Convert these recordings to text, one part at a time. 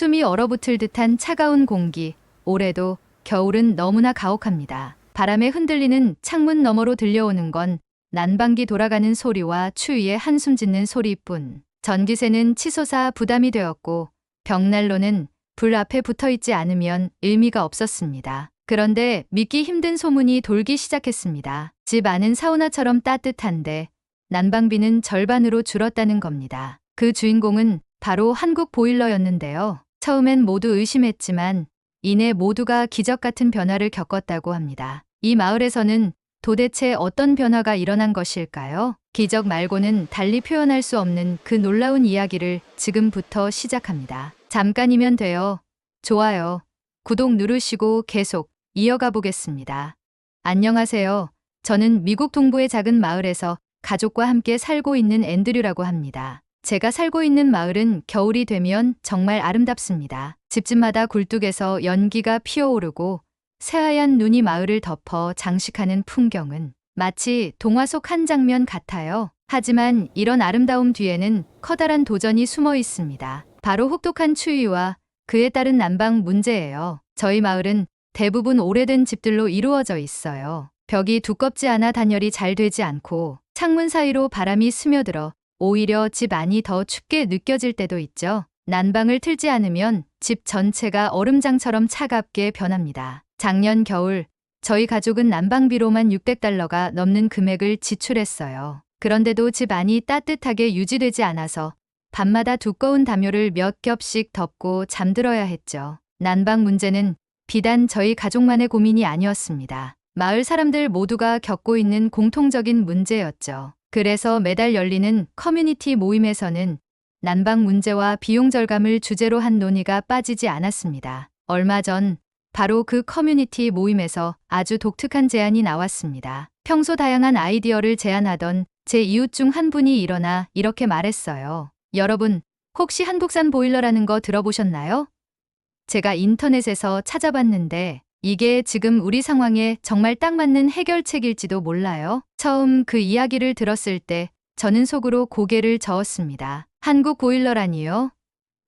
숨이 얼어붙을 듯한 차가운 공기. 올해도 겨울은 너무나 가혹합니다. 바람에 흔들리는 창문 너머로 들려오는 건 난방기 돌아가는 소리와 추위에 한숨 짓는 소리뿐. 전기세는 치솟아 부담이 되었고 벽난로는 불 앞에 붙어 있지 않으면 의미가 없었습니다. 그런데 믿기 힘든 소문이 돌기 시작했습니다. 집 안은 사우나처럼 따뜻한데 난방비는 절반으로 줄었다는 겁니다. 그 주인공은 바로 한국 보일러였는데요. 처음엔 모두 의심했지만 이내 모두가 기적 같은 변화를 겪었다고 합니다. 이 마을에서는 도대체 어떤 변화가 일어난 것일까요? 기적 말고는 달리 표현할 수 없는 그 놀라운 이야기를 지금부터 시작합니다. 잠깐이면 돼요. 좋아요. 구독 누르시고 계속 이어가 보겠습니다. 안녕하세요. 저는 미국 동부의 작은 마을에서 가족과 함께 살고 있는 앤드류라고 합니다. 제가 살고 있는 마을은 겨울이 되면 정말 아름답습니다. 집집마다 굴뚝에서 연기가 피어오르고 새하얀 눈이 마을을 덮어 장식하는 풍경은 마치 동화 속 한 장면 같아요. 하지만 이런 아름다움 뒤에는 커다란 도전이 숨어 있습니다. 바로 혹독한 추위와 그에 따른 난방 문제예요. 저희 마을은 대부분 오래된 집들로 이루어져 있어요. 벽이 두껍지 않아 단열이 잘 되지 않고 창문 사이로 바람이 스며들어 오히려 집 안이 더 춥게 느껴질 때도 있죠. 난방을 틀지 않으면 집 전체가 얼음장처럼 차갑게 변합니다. 작년 겨울 저희 가족은 난방비로만 600달러가 넘는 금액을 지출했어요. 그런데도 집 안이 따뜻하게 유지되지 않아서 밤마다 두꺼운 담요를 몇 겹씩 덮고 잠들어야 했죠. 난방 문제는 비단 저희 가족만의 고민이 아니었습니다. 마을 사람들 모두가 겪고 있는 공통적인 문제였죠. 그래서 매달 열리는 커뮤니티 모임에서는 난방 문제와 비용 절감을 주제로 한 논의가 빠지지 않았습니다. 얼마 전 바로 그 커뮤니티 모임에서 아주 독특한 제안이 나왔습니다. 평소 다양한 아이디어를 제안하던 제 이웃 중 한 분이 일어나 이렇게 말했어요. 여러분, 혹시 한국산 보일러라는 거 들어보셨나요? 제가 인터넷에서 찾아봤는데 이게 지금 우리 상황에 정말 딱 맞는 해결책일지도 몰라요. 처음 그 이야기를 들었을 때 저는 속으로 고개를 저었습니다. 한국 보일러라니요?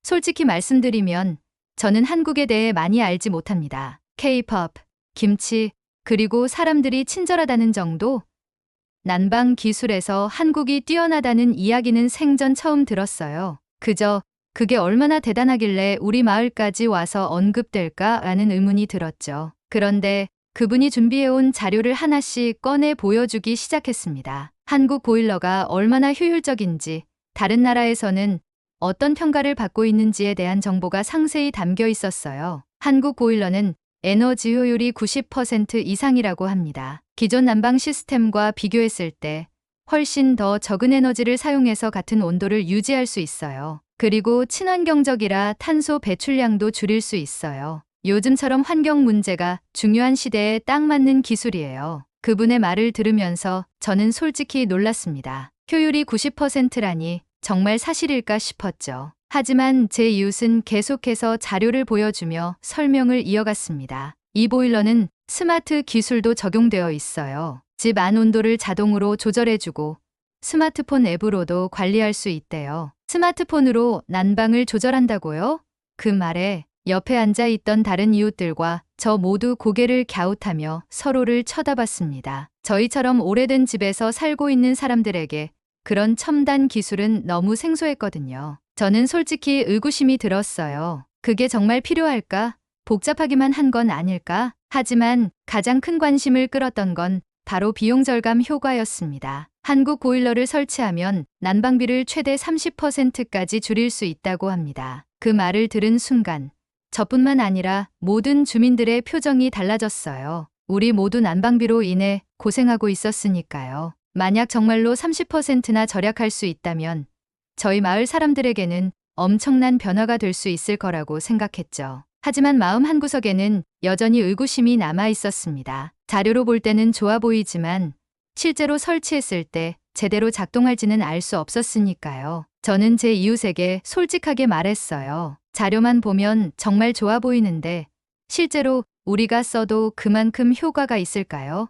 솔직히 말씀드리면 저는 한국에 대해 많이 알지 못합니다. K-pop, 김치, 그리고 사람들이 친절하다는 정도? 난방 기술에서 한국이 뛰어나다는 이야기는 생전 처음 들었어요. 그저 그게 얼마나 대단하길래 우리 마을까지 와서 언급될까라는 의문이 들었죠. 그런데 그분이 준비해온 자료를 하나씩 꺼내 보여주기 시작했습니다. 한국 보일러가 얼마나 효율적인지, 다른 나라에서는 어떤 평가를 받고 있는지에 대한 정보가 상세히 담겨 있었어요. 한국 보일러는 에너지 효율이 90% 이상이라고 합니다. 기존 난방 시스템과 비교했을 때 훨씬 더 적은 에너지를 사용해서 같은 온도를 유지할 수 있어요. 그리고 친환경적이라 탄소 배출량도 줄일 수 있어요. 요즘처럼 환경 문제가 중요한 시대에 딱 맞는 기술이에요. 그분의 말을 들으면서 저는 솔직히 놀랐습니다. 효율이 90%라니 정말 사실일까 싶었죠. 하지만 제 이웃은 계속해서 자료를 보여주며 설명을 이어갔습니다. 이 보일러는 스마트 기술도 적용되어 있어요. 집 안 온도를 자동으로 조절해주고 스마트폰 앱으로도 관리할 수 있대요. 스마트폰으로 난방을 조절한다고요? 그 말에 옆에 앉아 있던 다른 이웃들과 저 모두 고개를 갸웃하며 서로를 쳐다봤습니다. 저희처럼 오래된 집에서 살고 있는 사람들에게 그런 첨단 기술은 너무 생소했거든요. 저는 솔직히 의구심이 들었어요. 그게 정말 필요할까? 복잡하기만 한 건 아닐까? 하지만 가장 큰 관심을 끌었던 건 바로 비용 절감 효과였습니다. 한국 보일러를 설치하면 난방비를 최대 30%까지 줄일 수 있다고 합니다. 그 말을 들은 순간 저뿐만 아니라 모든 주민들의 표정이 달라졌어요. 우리 모두 난방비로 인해 고생하고 있었으니까요. 만약 정말로 30%나 절약할 수 있다면 저희 마을 사람들에게는 엄청난 변화가 될 수 있을 거라고 생각했죠. 하지만 마음 한구석에는 여전히 의구심이 남아 있었습니다. 자료로 볼 때는 좋아 보이지만 실제로 설치했을 때 제대로 작동할지는 알 수 없었으니까요. 저는 제 이웃에게 솔직하게 말했어요. 자료만 보면 정말 좋아 보이는데 실제로 우리가 써도 그만큼 효과가 있을까요?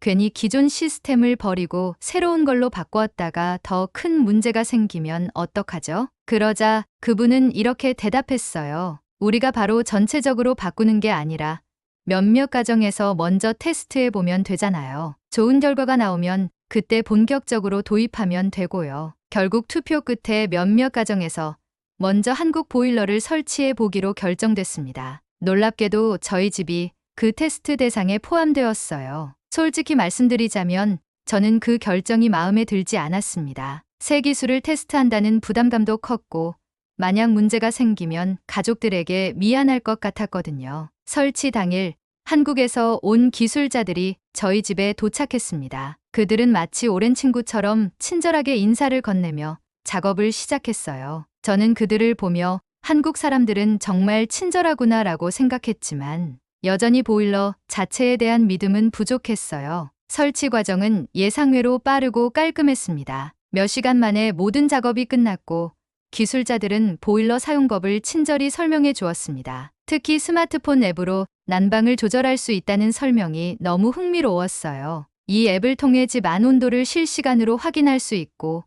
괜히 기존 시스템을 버리고 새로운 걸로 바꾸었다가 더 큰 문제가 생기면 어떡하죠? 그러자 그분은 이렇게 대답했어요. 우리가 바로 전체적으로 바꾸는 게 아니라 몇몇 가정에서 먼저 테스트해 보면 되잖아요. 좋은 결과가 나오면 그때 본격적으로 도입하면 되고요. 결국 투표 끝에 몇몇 가정에서 먼저 한국 보일러를 설치해 보기로 결정됐습니다. 놀랍게도 저희 집이 그 테스트 대상에 포함되었어요. 솔직히 말씀드리자면 저는 그 결정이 마음에 들지 않았습니다. 새 기술을 테스트한다는 부담감도 컸고 만약 문제가 생기면 가족들에게 미안할 것 같았거든요. 설치 당일 한국에서 온 기술자들이 저희 집에 도착했습니다. 그들은 마치 오랜 친구처럼 친절하게 인사를 건네며 작업을 시작했어요. 저는 그들을 보며 한국 사람들은 정말 친절하구나 라고 생각했지만 여전히 보일러 자체에 대한 믿음은 부족했어요. 설치 과정은 예상외로 빠르고 깔끔했습니다. 몇 시간 만에 모든 작업이 끝났고 기술자들은 보일러 사용법을 친절히 설명해 주었습니다. 특히 스마트폰 앱으로 난방을 조절할 수 있다는 설명이 너무 흥미로웠어요. 이 앱을 통해 집 안 온도를 실시간으로 확인할 수 있고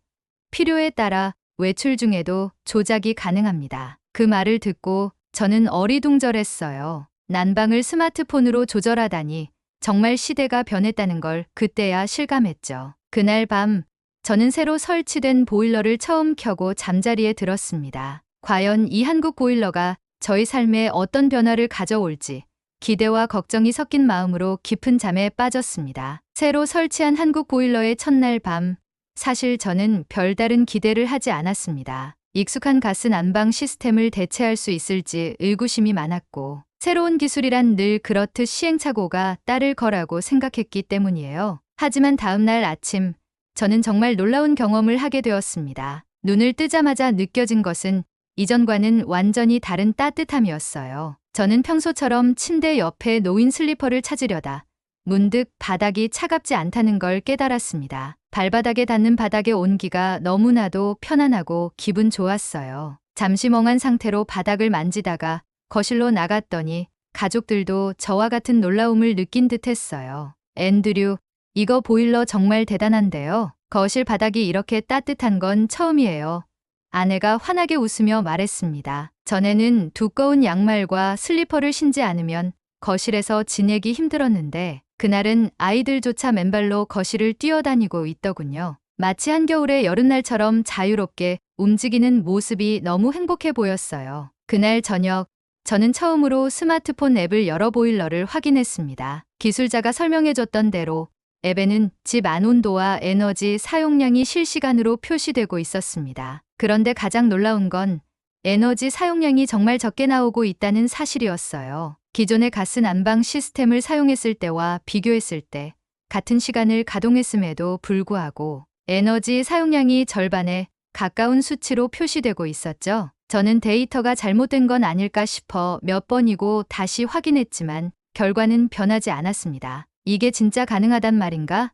필요에 따라 외출 중에도 조작이 가능합니다. 그 말을 듣고 저는 어리둥절했어요. 난방을 스마트폰으로 조절하다니 정말 시대가 변했다는 걸 그때야 실감했죠. 그날 밤 저는 새로 설치된 보일러를 처음 켜고 잠자리에 들었습니다. 과연 이 한국 보일러가 저희 삶에 어떤 변화를 가져올지 기대와 걱정이 섞인 마음으로 깊은 잠에 빠졌습니다. 새로 설치한 한국 보일러의 첫날 밤, 사실 저는 별다른 기대를 하지 않았습니다. 익숙한 가스 난방 시스템을 대체할 수 있을지 의구심이 많았고, 새로운 기술이란 늘 그렇듯 시행착오가 따를 거라고 생각했기 때문이에요. 하지만 다음날 아침, 저는 정말 놀라운 경험을 하게 되었습니다. 눈을 뜨자마자 느껴진 것은 이전과는 완전히 다른 따뜻함이었어요. 저는 평소처럼 침대 옆에 놓인 슬리퍼를 찾으려다 문득 바닥이 차갑지 않다는 걸 깨달았습니다. 발바닥에 닿는 바닥의 온기가 너무나도 편안하고 기분 좋았어요. 잠시 멍한 상태로 바닥을 만지다가 거실로 나갔더니 가족들도 저와 같은 놀라움을 느낀 듯 했어요. 앤드류, 이거 보일러 정말 대단한데요. 거실 바닥이 이렇게 따뜻한 건 처음이에요. 아내가 환하게 웃으며 말했습니다. 전에는 두꺼운 양말과 슬리퍼를 신지 않으면 거실에서 지내기 힘들었는데 그날은 아이들조차 맨발로 거실을 뛰어다니고 있더군요. 마치 한겨울의 여름날처럼 자유롭게 움직이는 모습이 너무 행복해 보였어요. 그날 저녁 저는 처음으로 스마트폰 앱을 열어 보일러를 확인했습니다. 기술자가 설명해줬던 대로 앱에는 집 안 온도와 에너지 사용량이 실시간으로 표시되고 있었습니다. 그런데 가장 놀라운 건 에너지 사용량이 정말 적게 나오고 있다는 사실이었어요. 기존의 가스 난방 시스템을 사용했을 때와 비교했을 때 같은 시간을 가동했음에도 불구하고 에너지 사용량이 절반에 가까운 수치로 표시되고 있었죠. 저는 데이터가 잘못된 건 아닐까 싶어 몇 번이고 다시 확인했지만 결과는 변하지 않았습니다. 이게 진짜 가능하단 말인가?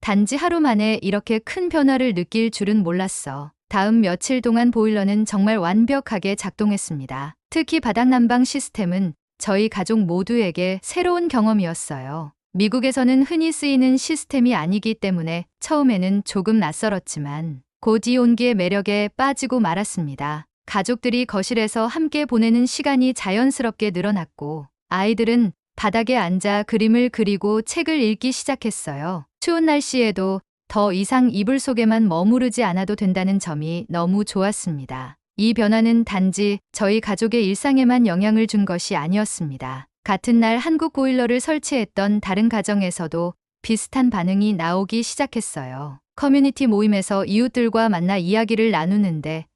단지 하루 만에 이렇게 큰 변화를 느낄 줄은 몰랐어. 다음 며칠 동안 보일러는 정말 완벽하게 작동했습니다. 특히 바닥 난방 시스템은 저희 가족 모두에게 새로운 경험이었어요. 미국에서는 흔히 쓰이는 시스템이 아니기 때문에 처음에는 조금 낯설었지만 곧 이 온기의 매력에 빠지고 말았습니다. 가족들이 거실에서 함께 보내는 시간이 자연스럽게 늘어났고 아이들은 바닥에 앉아 그림을 그리고 책을 읽기 시작했어요. 추운 날씨에도 더 이상 이불 속에만 머무르지 않아도 된다는 점이 너무 좋았습니다. 이 변화는 단지 저희 가족의 일상에만 영향을 준 것이 아니었습니다. 같은 날 한국 보일러를 설치했던 다른 가정에서도 비슷한 반응이 나오기 시작했어요. 커뮤니티 모임에서 이웃들과 만나 이야기를 나누는데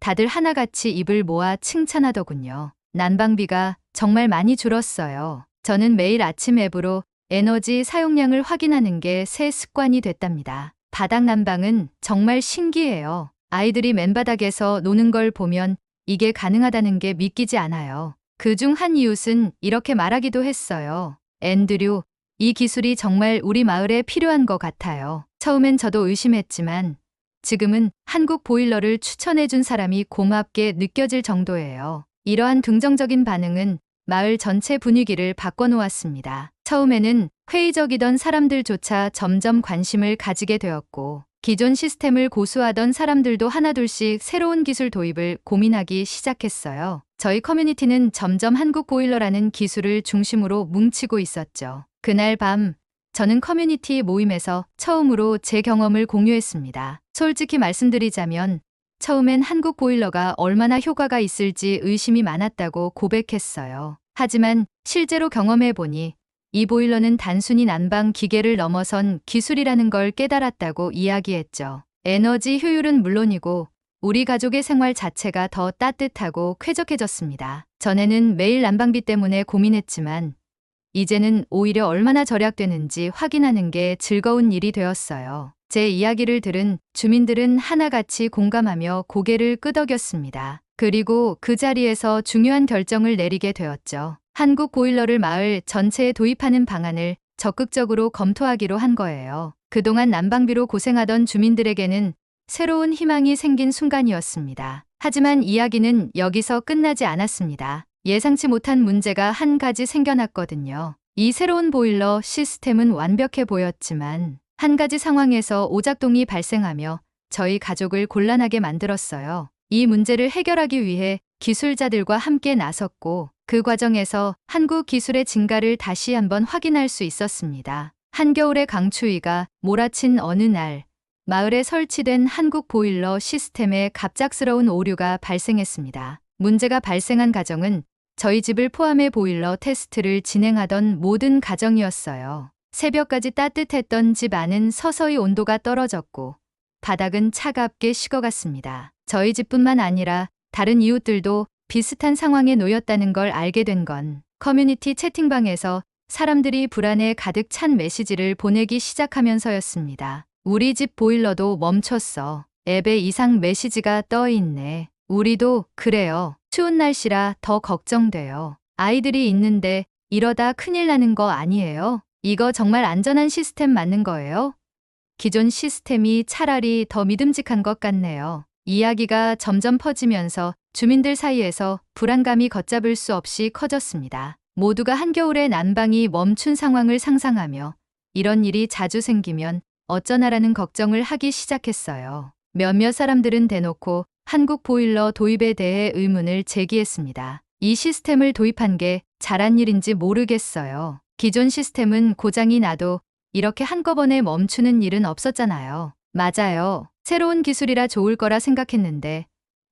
다들 하나같이 입을 모아 칭찬하더군요. 난방비가 정말 많이 줄었어요. 저는 매일 아침 앱으로 에너지 사용량을 확인하는 게 새 습관이 됐답니다. 바닥 난방은 정말 신기해요. 아이들이 맨바닥에서 노는 걸 보면 이게 가능하다는 게 믿기지 않아요. 그 중 한 이웃은 이렇게 말하기도 했어요. 앤드류, 이 기술이 정말 우리 마을에 필요한 것 같아요. 처음엔 저도 의심했지만 지금은 한국 보일러를 추천해준 사람이 고맙게 느껴질 정도예요. 이러한 긍정적인 반응은 마을 전체 분위기를 바꿔놓았습니다. 처음에는 회의적이던 사람들조차 점점 관심을 가지게 되었고, 기존 시스템을 고수하던 사람들도 하나둘씩 새로운 기술 도입을 고민하기 시작했어요. 저희 커뮤니티는 점점 한국 보일러라는 기술을 중심으로 뭉치고 있었죠. 그날 밤, 저는 커뮤니티 모임에서 처음으로 제 경험을 공유했습니다. 솔직히 말씀드리자면, 처음엔 한국 보일러가 얼마나 효과가 있을지 의심이 많았다고 고백했어요. 하지만 실제로 경험해 보니 이 보일러는 단순히 난방 기계를 넘어선 기술이라는 걸 깨달았다고 이야기했죠. 에너지 효율은 물론이고 우리 가족의 생활 자체가 더 따뜻하고 쾌적해졌습니다. 전에는 매일 난방비 때문에 고민했지만 이제는 오히려 얼마나 절약되는지 확인하는 게 즐거운 일이 되었어요. 제 이야기를 들은 주민들은 하나같이 공감하며 고개를 끄덕였습니다. 그리고 그 자리에서 중요한 결정을 내리게 되었죠. 한국 보일러를 마을 전체에 도입하는 방안을 적극적으로 검토하기로 한 거예요. 그동안 난방비로 고생하던 주민들에게는 새로운 희망이 생긴 순간이었습니다. 하지만 이야기는 여기서 끝나지 않았습니다. 예상치 못한 문제가 한 가지 생겨났거든요. 이 새로운 보일러 시스템은 완벽해 보였지만 한 가지 상황에서 오작동이 발생하며 저희 가족을 곤란하게 만들었어요. 이 문제를 해결하기 위해 기술자들과 함께 나섰고 그 과정에서 한국 기술의 증가를 다시 한번 확인할 수 있었습니다. 한겨울의 강추위가 몰아친 어느 날 마을에 설치된 한국 보일러 시스템에 갑작스러운 오류가 발생했습니다. 문제가 발생한 가정은 저희 집을 포함해 보일러 테스트를 진행하던 모든 가정이었어요. 새벽까지 따뜻했던 집 안은 서서히 온도가 떨어졌고 바닥은 차갑게 식어갔습니다. 저희 집뿐만 아니라 다른 이웃들도 비슷한 상황에 놓였다는 걸 알게 된 건 커뮤니티 채팅방에서 사람들이 불안에 가득 찬 메시지를 보내기 시작하면서였습니다. 우리 집 보일러도 멈췄어. 앱에 이상 메시지가 떠 있네. 우리도 그래요. 추운 날씨라 더 걱정돼요. 아이들이 있는데 이러다 큰일 나는 거 아니에요? 이거 정말 안전한 시스템 맞는 거예요? 기존 시스템이 차라리 더 믿음직한 것 같네요. 이야기가 점점 퍼지면서 주민들 사이에서 불안감이 걷잡을 수 없이 커졌습니다. 모두가 한겨울에 난방이 멈춘 상황을 상상하며 이런 일이 자주 생기면 어쩌나라는 걱정을 하기 시작했어요. 몇몇 사람들은 대놓고 한국 보일러 도입에 대해 의문을 제기했습니다. 이 시스템을 도입한 게 잘한 일인지 모르겠어요. 기존 시스템은 고장이 나도 이렇게 한꺼번에 멈추는 일은 없었잖아요. 맞아요. 새로운 기술이라 좋을 거라 생각했는데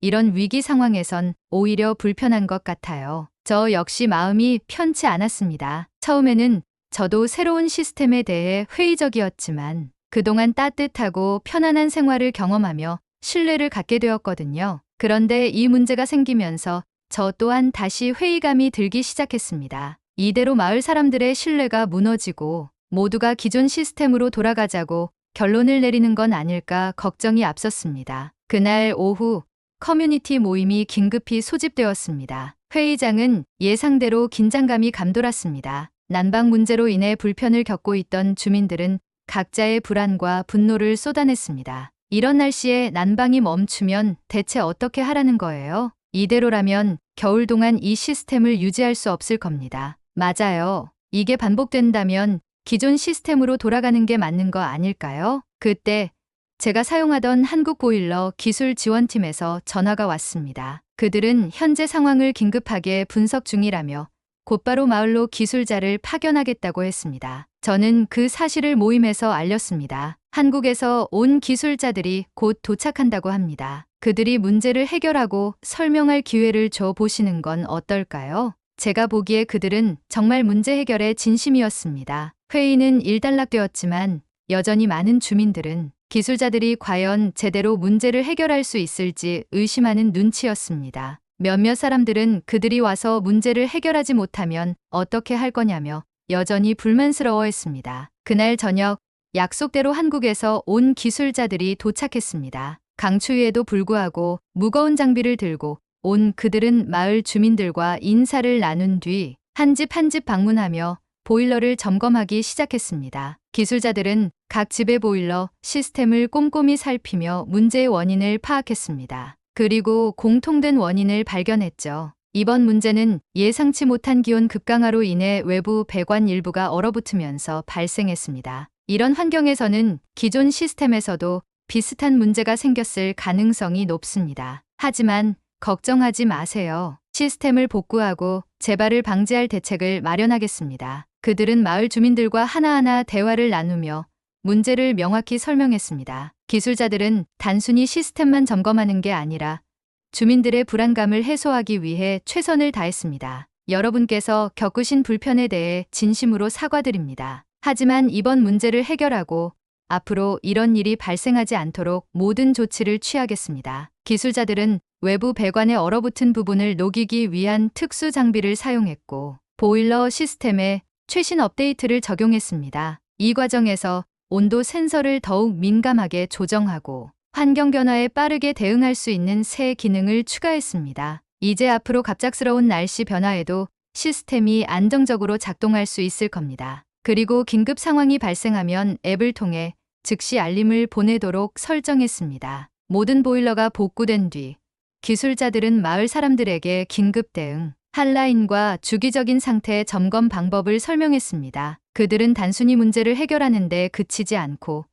이런 위기 상황에선 오히려 불편한 것 같아요. 저 역시 마음이 편치 않았습니다. 처음에는 저도 새로운 시스템에 대해 회의적이었지만 그동안 따뜻하고 편안한 생활을 경험하며 신뢰를 갖게 되었거든요. 그런데 이 문제가 생기면서 저 또한 다시 회의감이 들기 시작했습니다. 이대로 마을 사람들의 신뢰가 무너지고 모두가 기존 시스템으로 돌아가자고 결론을 내리는 건 아닐까 걱정이 앞섰습니다. 그날 오후 커뮤니티 모임이 긴급히 소집되었습니다. 회의장은 예상대로 긴장감이 감돌았습니다. 난방 문제로 인해 불편을 겪고 있던 주민들은 각자의 불안과 분노를 쏟아냈습니다. 이런 날씨에 난방이 멈추면 대체 어떻게 하라는 거예요? 이대로라면 겨울 동안 이 시스템을 유지할 수 없을 겁니다. 맞아요. 이게 반복된다면 기존 시스템으로 돌아가는 게 맞는 거 아닐까요? 그때 제가 사용하던 한국 보일러 기술 지원팀에서 전화가 왔습니다. 그들은 현재 상황을 긴급하게 분석 중이라며 곧바로 마을로 기술자를 파견하겠다고 했습니다. 저는 그 사실을 모임에서 알렸습니다. 한국에서 온 기술자들이 곧 도착한다고 합니다. 그들이 문제를 해결하고 설명할 기회를 줘 보시는 건 어떨까요? 제가 보기에 그들은 정말 문제 해결에 진심이었습니다. 회의는 일단락되었지만 여전히 많은 주민들은 기술자들이 과연 제대로 문제를 해결할 수 있을지 의심하는 눈치였습니다. 몇몇 사람들은 그들이 와서 문제를 해결하지 못하면 어떻게 할 거냐며 여전히 불만스러워했습니다. 그날 저녁 약속대로 한국에서 온 기술자들이 도착했습니다. 강추위에도 불구하고 무거운 장비를 들고 온 그들은 마을 주민들과 인사를 나눈 뒤 한 집 한 집 방문하며 보일러를 점검하기 시작했습니다. 기술자들은 각 집의 보일러 시스템을 꼼꼼히 살피며 문제의 원인을 파악했습니다. 그리고 공통된 원인을 발견했죠. 이번 문제는 예상치 못한 기온 급강하로 인해 외부 배관 일부가 얼어붙으면서 발생했습니다. 이런 환경에서는 기존 시스템에서도 비슷한 문제가 생겼을 가능성이 높습니다. 하지만 걱정하지 마세요. 시스템을 복구하고 재발을 방지할 대책을 마련하겠습니다. 그들은 마을 주민들과 하나하나 대화를 나누며 문제를 명확히 설명했습니다. 기술자들은 단순히 시스템만 점검하는 게 아니라 주민들의 불안감을 해소하기 위해 최선을 다했습니다. 여러분께서 겪으신 불편에 대해 진심으로 사과드립니다. 하지만 이번 문제를 해결하고 앞으로 이런 일이 발생하지 않도록 모든 조치를 취하겠습니다. 기술자들은 외부 배관에 얼어붙은 부분을 녹이기 위한 특수 장비를 사용했고 보일러 시스템에 최신 업데이트를 적용했습니다. 이 과정에서 온도 센서를 더욱 민감하게 조정하고 환경 변화에 빠르게 대응할 수 있는 새 기능을 추가했습니다. 이제 앞으로 갑작스러운 날씨 변화에도 시스템이 안정적으로 작동할 수 있을 겁니다. 그리고 긴급 상황이 발생하면 앱을 통해 즉시 알림을 보내도록 설정했습니다. 모든 보일러가 복구된 뒤 기술자들은 마을 사람들에게 긴급 대응, 한라인과 주기적인 상태 점검 방법을 설명했습니다. 그들은 단순히 문제를 해결하는 데 그치지 않고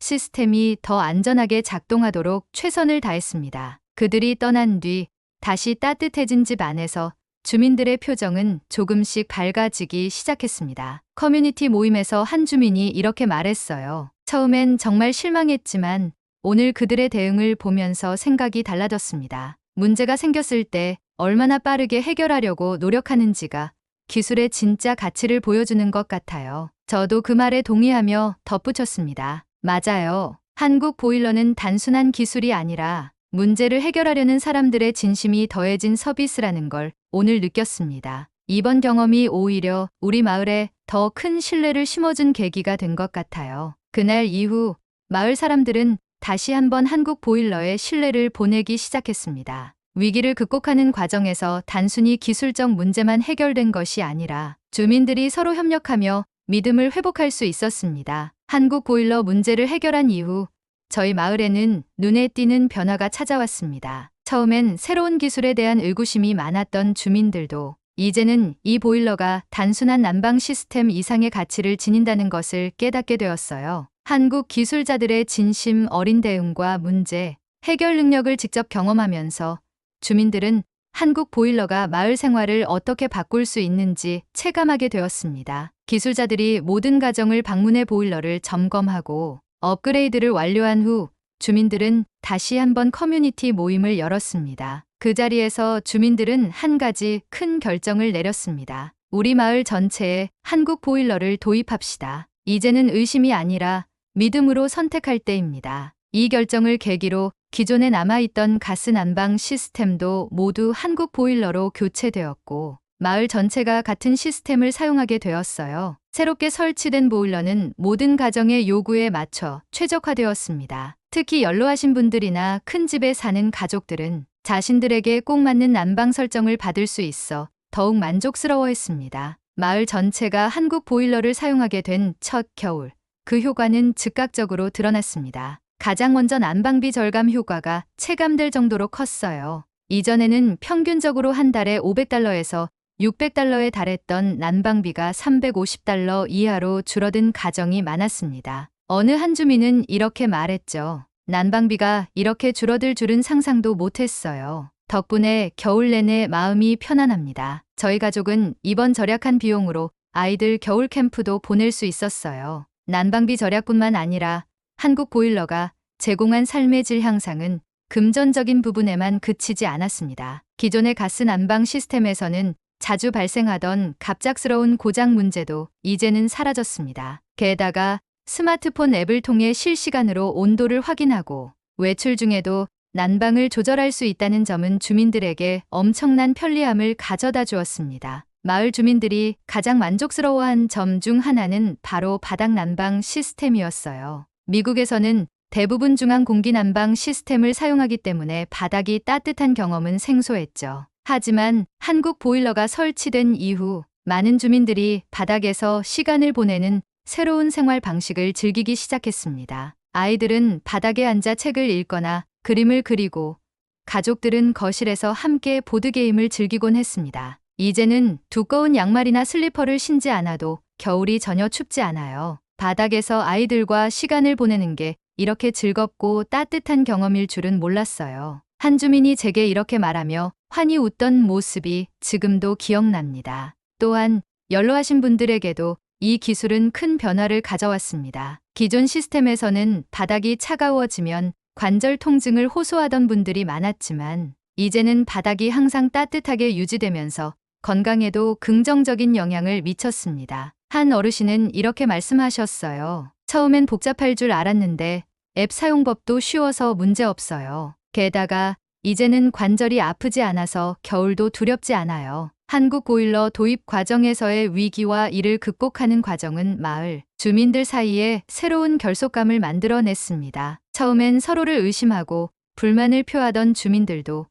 시스템이 더 안전하게 작동하도록 최선을 다했습니다. 그들이 떠난 뒤 다시 따뜻해진 집 안에서 주민들의 표정은 조금씩 밝아지기 시작했습니다. 커뮤니티 모임에서 한 주민이 이렇게 말했어요. 처음엔 정말 실망했지만 오늘 그들의 대응을 보면서 생각이 달라졌습니다. 문제가 생겼을 때 얼마나 빠르게 해결하려고 노력하는지가 기술의 진짜 가치를 보여주는 것 같아요. 저도 그 말에 동의하며 덧붙였습니다. 맞아요. 한국 보일러는 단순한 기술이 아니라 문제를 해결하려는 사람들의 진심이 더해진 서비스라는 걸 오늘 느꼈습니다. 이번 경험이 오히려 우리 마을에 더 큰 신뢰를 심어준 계기가 된 것 같아요. 그날 이후 마을 사람들은 다시 한번 한국 보일러에 신뢰를 보내기 시작했습니다. 위기를 극복하는 과정에서 단순히 기술적 문제만 해결된 것이 아니라 주민들이 서로 협력하며 믿음을 회복할 수 있었습니다. 한국 보일러 문제를 해결한 이후 저희 마을에는 눈에 띄는 변화가 찾아왔습니다. 처음엔 새로운 기술에 대한 의구심이 많았던 주민들도 이제는 이 보일러가 단순한 난방 시스템 이상의 가치를 지닌다는 것을 깨닫게 되었어요. 한국 기술자들의 진심 어린 대응과 문제, 해결 능력을 직접 경험하면서 주민들은 한국 보일러가 마을 생활을 어떻게 바꿀 수 있는지 체감하게 되었습니다. 기술자들이 모든 가정을 방문해 보일러를 점검하고 업그레이드를 완료한 후 주민들은 다시 한번 커뮤니티 모임을 열었습니다. 그 자리에서 주민들은 한 가지 큰 결정을 내렸습니다. 우리 마을 전체에 한국 보일러를 도입합시다. 이제는 의심이 아니라 믿음으로 선택할 때입니다. 이 결정을 계기로 기존에 남아있던 가스 난방 시스템도 모두 한국 보일러로 교체되었고 마을 전체가 같은 시스템을 사용하게 되었어요. 새롭게 설치된 보일러는 모든 가정의 요구에 맞춰 최적화되었습니다. 특히 연로하신 분들이나 큰 집에 사는 가족들은 자신들에게 꼭 맞는 난방 설정을 받을 수 있어 더욱 만족스러워했습니다. 마을 전체가 한국 보일러를 사용하게 된 첫 겨울, 그 효과는 즉각적으로 드러났습니다. 가장 먼저 난방비 절감 효과가 체감될 정도로 컸어요. 이전에는 평균적으로 한 달에 500달러에서 600달러에 달했던 난방비가 350달러 이하로 줄어든 가정이 많았습니다. 어느 한 주민은 이렇게 말했죠. 난방비가 이렇게 줄어들 줄은 상상도 못했어요. 덕분에 겨울 내내 마음이 편안합니다. 저희 가족은 이번 절약한 비용으로 아이들 겨울 캠프도 보낼 수 있었어요. 난방비 절약뿐만 아니라 한국 보일러가 제공한 삶의 질 향상은 금전적인 부분에만 그치지 않았습니다. 기존의 가스 난방 시스템에서는 자주 발생하던 갑작스러운 고장 문제도 이제는 사라졌습니다. 게다가 스마트폰 앱을 통해 실시간으로 온도를 확인하고 외출 중에도 난방을 조절할 수 있다는 점은 주민들에게 엄청난 편리함을 가져다 주었습니다. 마을 주민들이 가장 만족스러워한 점 중 하나는 바로 바닥 난방 시스템이었어요. 미국에서는 대부분 중앙 공기 난방 시스템을 사용하기 때문에 바닥이 따뜻한 경험은 생소했죠. 하지만 한국 보일러가 설치된 이후 많은 주민들이 바닥에서 시간을 보내는 새로운 생활 방식을 즐기기 시작했습니다. 아이들은 바닥에 앉아 책을 읽거나 그림을 그리고 가족들은 거실에서 함께 보드게임을 즐기곤 했습니다. 이제는 두꺼운 양말이나 슬리퍼를 신지 않아도 겨울이 전혀 춥지 않아요. 바닥에서 아이들과 시간을 보내는 게 이렇게 즐겁고 따뜻한 경험일 줄은 몰랐어요. 한 주민이 제게 이렇게 말하며 환히 웃던 모습이 지금도 기억납니다. 또한 연로하신 분들에게도 이 기술은 큰 변화를 가져왔습니다. 기존 시스템에서는 바닥이 차가워지면 관절 통증을 호소하던 분들이 많았지만 이제는 바닥이 항상 따뜻하게 유지되면서 건강에도 긍정적인 영향을 미쳤습니다. 한 어르신은 이렇게 말씀하셨어요. 처음엔 복잡할 줄 알았는데 앱 사용법도 쉬워서 문제 없어요. 게다가 이제는 관절이 아프지 않아서 겨울도 두렵지 않아요. 한국 보일러 도입 과정에서의 위기와 이를 극복하는 과정은 마을 주민들 사이에 새로운 결속감을 만들어냈습니다. 처음엔 서로를 의심하고 불만을 표하던 주민들도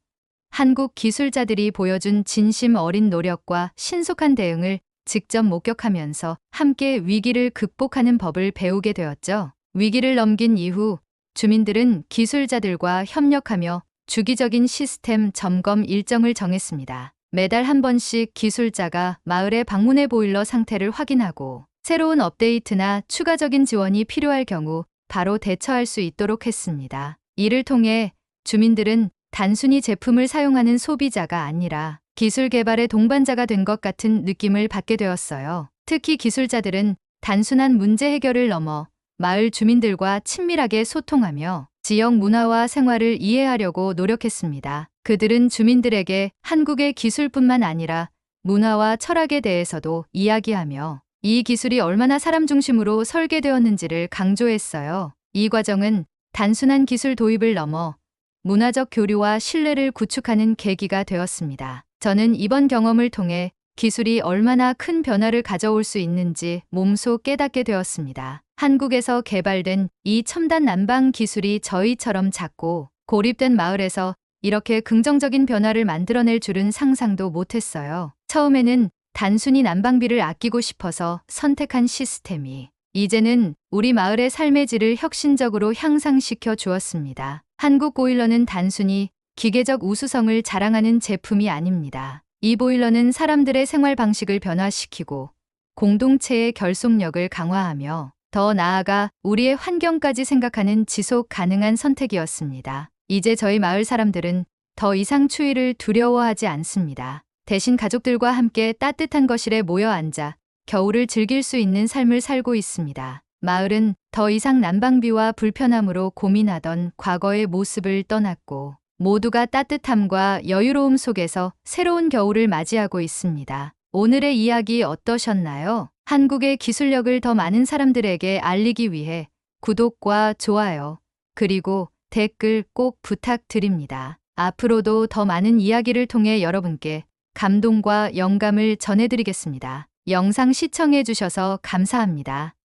한국 기술자들이 보여준 진심 어린 노력과 신속한 대응을 직접 목격하면서 함께 위기를 극복하는 법을 배우게 되었죠. 위기를 넘긴 이후 주민들은 기술자들과 협력하며 주기적인 시스템 점검 일정을 정했습니다. 매달 한 번씩 기술자가 마을에 방문해 보일러 상태를 확인하고 새로운 업데이트나 추가적인 지원이 필요할 경우 바로 대처할 수 있도록 했습니다. 이를 통해 주민들은 단순히 제품을 사용하는 소비자가 아니라 기술 개발의 동반자가 된 것 같은 느낌을 받게 되었어요. 특히 기술자들은 단순한 문제 해결을 넘어 마을 주민들과 친밀하게 소통하며 지역 문화와 생활을 이해하려고 노력했습니다. 그들은 주민들에게 한국의 기술뿐만 아니라 문화와 철학에 대해서도 이야기하며 이 기술이 얼마나 사람 중심으로 설계되었는지를 강조했어요. 이 과정은 단순한 기술 도입을 넘어 문화적 교류와 신뢰를 구축하는 계기가 되었습니다. 저는 이번 경험을 통해 기술이 얼마나 큰 변화를 가져올 수 있는지 몸소 깨닫게 되었습니다. 한국에서 개발된 이 첨단 난방 기술이 저희처럼 작고 고립된 마을에서 이렇게 긍정적인 변화를 만들어낼 줄은 상상도 못했어요. 처음에는 단순히 난방비를 아끼고 싶어서 선택한 시스템이 이제는 우리 마을의 삶의 질을 혁신적으로 향상시켜 주었습니다. 한국 보일러는 단순히 기계적 우수성을 자랑하는 제품이 아닙니다. 이 보일러는 사람들의 생활 방식을 변화시키고 공동체의 결속력을 강화하며 더 나아가 우리의 환경까지 생각하는 지속 가능한 선택이었습니다. 이제 저희 마을 사람들은 더 이상 추위를 두려워하지 않습니다. 대신 가족들과 함께 따뜻한 거실에 모여 앉아 겨울을 즐길 수 있는 삶을 살고 있습니다. 마을은 더 이상 난방비와 불편함으로 고민하던 과거의 모습을 떠났고 모두가 따뜻함과 여유로움 속에서 새로운 겨울을 맞이하고 있습니다. 오늘의 이야기 어떠셨나요? 한국의 기술력을 더 많은 사람들에게 알리기 위해 구독과 좋아요, 그리고 댓글 꼭 부탁드립니다. 앞으로도 더 많은 이야기를 통해 여러분께 감동과 영감을 전해드리겠습니다. 영상 시청해주셔서 감사합니다.